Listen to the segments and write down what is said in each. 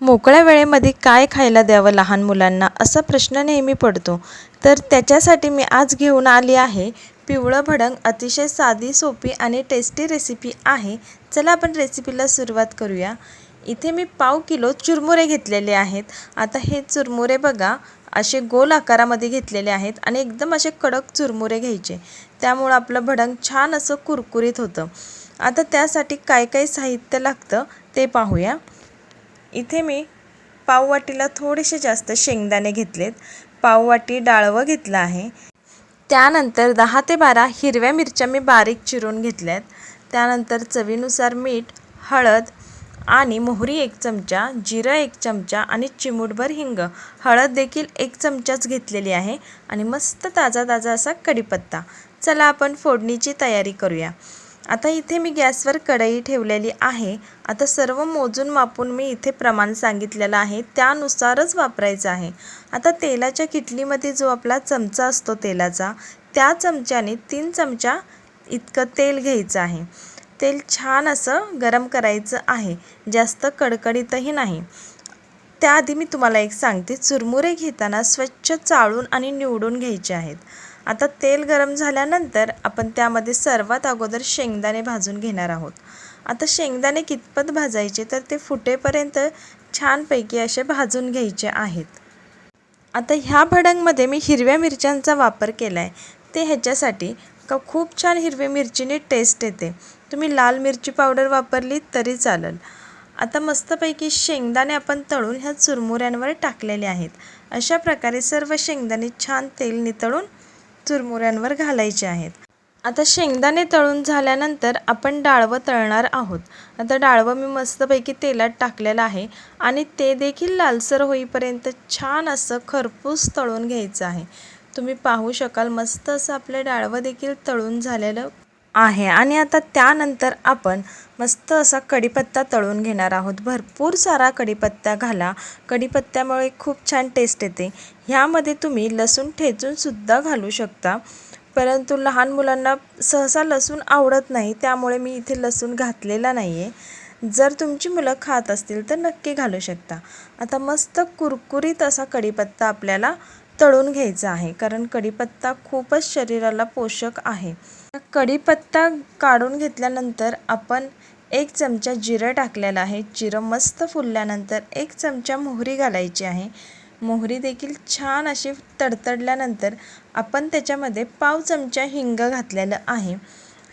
मोकळ्या वेळेमध्ये काय खायला द्यावं लहान मुलांना असा प्रश्न नेहमी पडतो. तर त्याच्यासाठी मी आज घेऊन आली आहे पिवळं भडंग अतिशय साधी सोपी आणि टेस्टी रेसिपी आहे. चला आपण रेसिपीला सुरुवात करूया. इथे मी पाव किलो चुरमुरे घेतलेले आहेत. आता हे चुरमुरे बघा असे गोल आकारामध्ये घेतलेले आहेत आणि एकदम असे कडक चुरमुरे घ्यायचे. त्यामुळं आपलं भडंग छान असं कुरकुरीत होतं. आता त्यासाठी काय काय साहित्य लागतं ते पाहूया. इथे मी पाववाटीला थोडेसे जास्त शेंगदाणे घेतलेत. पाववाटी डाळवं घेतलं आहे. त्यानंतर दहा ते बारा हिरव्या मिरच्या मी बारीक चिरून घेतल्यात. त्यानंतर चवीनुसार मीठ हळद आणि मोहरी एक चमचा जिरं एक चमचा आणि चिमूटभर हिंग. हळद देखील एक चमचाच घेतलेली आहे आणि मस्त ताजा ताजा असा कढीपत्ता. चला आपण फोडणीची तयारी करूया. आता इथे मी गॅसवर कढई ठेवलेली आहे. आता सर्व मोजून मापून मी इथे प्रमाण सांगितलेलं आहे. त्यानुसारच वापरायचं आहे. आता तेलाच्या किटलीमध्ये जो आपला चमचा असतो तेलाचा त्या चमच्याने तीन चमचा इतकं तेल घ्यायचं आहे. तेल छान असं गरम करायचं आहे. जास्त कडकडीतही नाही. त्याआधी मी तुम्हाला एक सांगते. चुरमुरे घेताना स्वच्छ चाळून आणि निवडून घ्यायचे आहेत. आता तेल गरम झाल्यानंतर आपण त्यामध्ये सर्वात अगोदर शेंगदाणे भाजून घेणार आहोत. आता शेंगदाणे कितपत भाजायचे तर ते फुटेपर्यंत छानपैकी असे भाजून घ्यायचे आहेत. आता ह्या भडंगमध्ये मी हिरव्या मिरच्यांचा वापर केला आहे ते ह्याच्यासाठी का खूप छान हिरवी मिरचीने टेस्ट येते. तुम्ही लाल मिरची पावडर वापरली तरी चालेल. आता मस्तपैकी शेंगदाणे आपण तळून ह्या चुरमुऱ्यांवर टाकलेले आहेत. अशा प्रकारे सर्व शेंगदाणे छान तेल नितळून चुरमुऱ्यांवर घालायचे आहेत. आता शेंगदाणे तळून झाल्यानंतर आपण डाळवं तळणार आहोत. आता डाळवं मी मस्तपैकी तेलात टाकलेलं आहे आणि ते देखील लालसर होईपर्यंत छान असं खरपूस तळून घ्यायचं आहे. तुम्ही पाहू शकाल मस्त असं आपलं डाळवं देखील तळून झालेलं आहे. आणि आता त्यानंतर आपण मस्त असा कढीपत्ता तळून घेणार आहोत. भरपूर सारा कढीपत्ता घाला. कढीपत्त्यामुळे खूप छान टेस्ट येते. ह्यामध्ये तुम्ही लसूण ठेचूनसुद्धा घालू शकता. परंतु लहान मुलांना सहसा लसूण आवडत नाही त्यामुळे मी इथे लसूण घातलेला नाही आहे जर तुमची मुलं खात असतील तर नक्की घालू शकता. आता मस्त कुरकुरीत असा कढीपत्ता आपल्याला तळून घ्यायचा आहे कारण कढीपत्ता खूपच शरीराला पोषक आहे. कढीपत्ता काढून घेतल्यानंतर आपण एक चमचा जिरं टाकलेला आहे. जिरं मस्त फुलल्यानंतर एक चमचा मोहरी घालायची आहे. मोहरी देखील छान अशी तडतडल्यानंतर आपण त्याच्यामध्ये पाव चमचा हिंग घातलेलं आहे.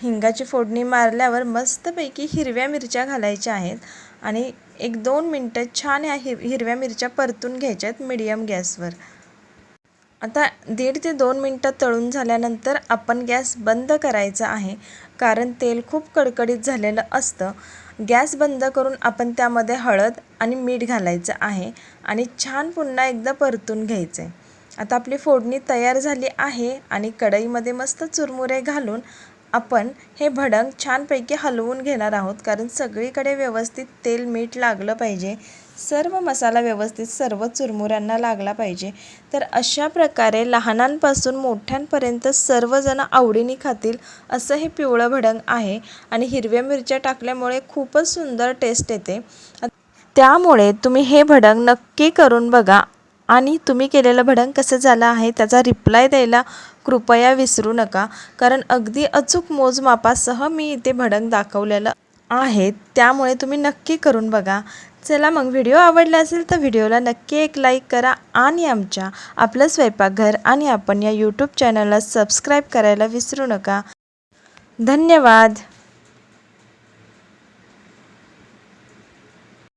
हिंगाची फोडणी मारल्यावर मस्तपैकी हिरव्या मिरच्या घालायच्या आहेत आणि एक दोन मिनटं छान ह्या हिर हिरव्या मिरच्या परतून घ्यायच्या आहेत मिडियम गॅसवर. आता दीड ते दोन मिनटं तळून झाल्यानंतर आपण गॅस बंद करायचा आहे कारण तेल खूप कडकडीत झालेलं असतं. गॅस बंद करून आपण त्यामध्ये हळद आणि मीठ घालायचं आहे आणि छान पुन्हा एकदा परतून घ्यायचं. आहे आता आपली फोडणी तयार झाली आहे आणि कढईमध्ये मस्त चुरमुरे घालून आपण हे भडंग छानपैकी हलवून घेणार आहोत कारण सगळीकडे व्यवस्थित तेल मीठ लागलं पाहिजे. सर्व मसाला व्यवस्थित सर्व चुरमुऱ्यांना लागला पाहिजे. तर अशा प्रकारे लहानांपासून मोठ्यांपर्यंत सर्वजण आवडीने खातील असं हे पिवळं भडंग आहे आणि हिरव्या मिरच्या टाकल्यामुळे खूपच सुंदर टेस्ट येते. त्यामुळे तुम्ही हे भडंग नक्की करून बघा. आणि तुम्ही केलेलं भडंग कसं झालं आहे त्याचा रिप्लाय द्यायला कृपया विसरू नका. कारण अगदी अचूक मोजमापासह मी इथे भडंग दाखवलेलं आहेत त्यामुळे तुम्ही नक्की करून बघा. चला मग व्हिडिओ आवडला असेल तर व्हिडिओला नक्की एक लाईक करा आणि आमच्या आपलं स्वयंपाकघर आणि आपण या यूट्यूब चॅनलला सबस्क्राईब करायला विसरू नका. धन्यवाद!